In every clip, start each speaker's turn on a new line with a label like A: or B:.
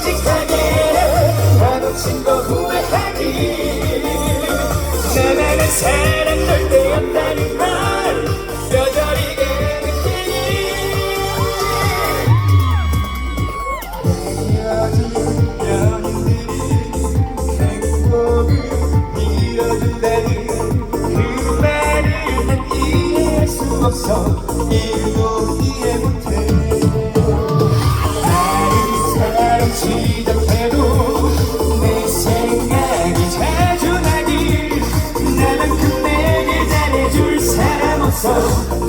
A: 끔찍하게 마주친 거 후회하기. 내 맘에 사랑 절대 없다는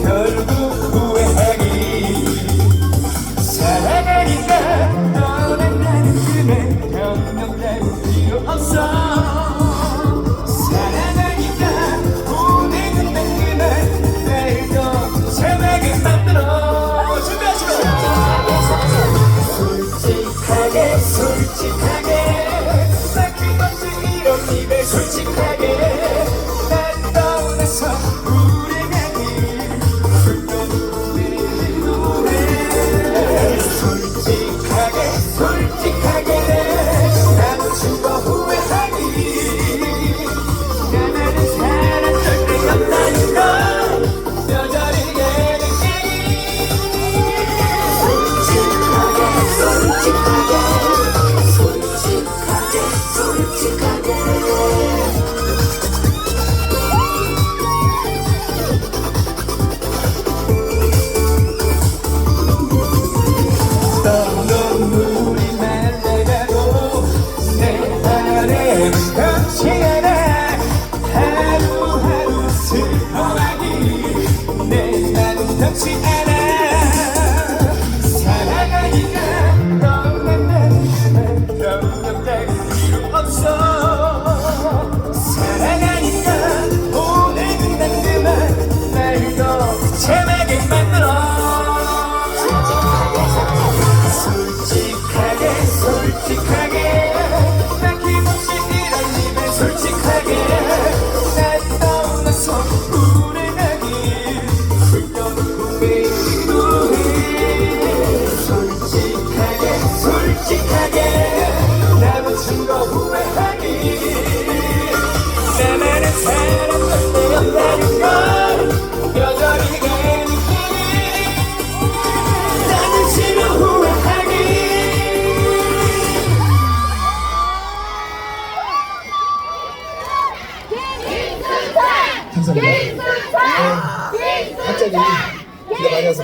A: Gördüm see 솔직하게 나 놓친 거 후회하기 내 많은 사랑을 빼앗다는 걸 여전히 내 느낌이 나는 싫어 후회하기
B: 감사합니다. 김승찬! 김승찬! 갑자기 기가 많이 와서